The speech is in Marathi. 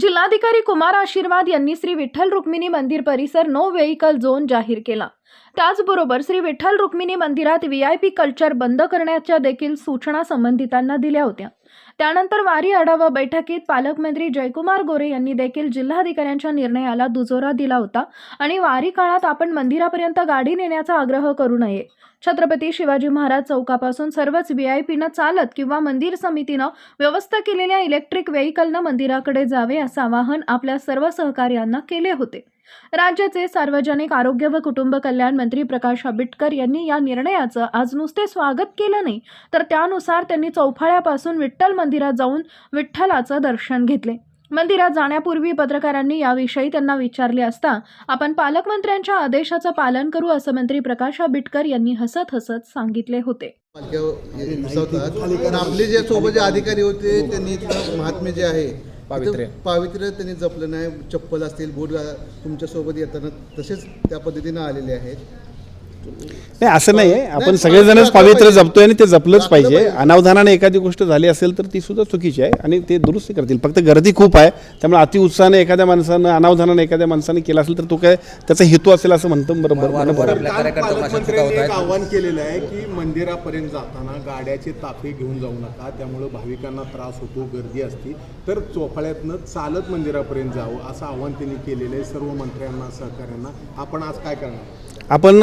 जिल्हाधिकारी कुमार आशीर्वाद यांनी श्री विठ्ठल रुक्मिणी मंदिर परिसर नो व्हेइकल झोन जाहीर केला. त्याचबरोबर श्री विठ्ठल रुक्मिणी मंदिरात व्ही आय पी कल्चर बंद करण्याच्या देखील सूचना संबंधितांना दिल्या होत्या. त्यानंतर वारी आढावा बैठकीत पालकमंत्री जयकुमार गोरे यांनी देखील जिल्हाधिकाऱ्यांच्या निर्णयाला दुजोरा दिला होता आणि वारी काळात आपण मंदिरापर्यंत गाडी नेण्याचा आग्रह करू नये. छत्रपती शिवाजी महाराज चौकापासून सर्वच व्ही आय पीनं चालत किंवा मंदिर समितीनं व्यवस्था केलेल्या इलेक्ट्रिक व्हेकलनं मंदिराकडे जावे असं आवाहन आपल्या सर्व सहकार्यांना केले होते. राज्याचे सार्वजनिक आरोग्य व कुटुंब कल्याण मंत्री प्रकाश आंबेडकर यांनी या निर्णयाचं आज नुसते स्वागत केलं नाही तर त्यानुसार त्यांनी चौफाळ्यापासून विठ्ठल मंदिरात जाऊन विठ्ठलाचं दर्शन घेतले. मंदिरात जाण्यापूर्वी पत्रकारांनी याविषयी त्यांना विचारले असता आपण पालकमंत्र्यांच्या आदेशाचं पालन करू असं मंत्री प्रकाश आंबेडकर यांनी हसत हसत सांगितले होते. आपले जे सोबत जे अधिकारी होते त्यांनी महात्मे जे आहे पावित्र्य. पावित्र्य त्यांनी जपलं नाही चप्पल असतील बूट तुमच्यासोबत येताना तसेच त्या पद्धतीनं आलेले आहेत नाही असं नाही आहे आपण सगळेजणच पाहिजे. जपतोय आणि ते जपलंच जपलं पाहिजे. अनावधानाने एखादी गोष्ट झाली असेल तर ती सुद्धा चुकीची आहे आणि ते दुरुस्ती करतील. फक्त गर्दी खूप आहे त्यामुळे अतिउत्साहाने एखाद्या माणसानं अनावधानाने एखाद्या माणसाने केला असेल तर तो काय त्याचा हेतू असेल असं म्हणतो बरोबर आवाहन केलेलं आहे की मंदिरापर्यंत जाताना गाड्याचे ताफे घेऊन जाऊ नका त्यामुळे भाविकांना त्रास होतो गर्दी असती. तर चोफाळ्यातनं चालत मंदिरापर्यंत जावं असं आवाहन त्यांनी केलेलं आहे. सर्व मंत्र्यांना सहकाऱ्यांना. आपण आज काय करणार? आपण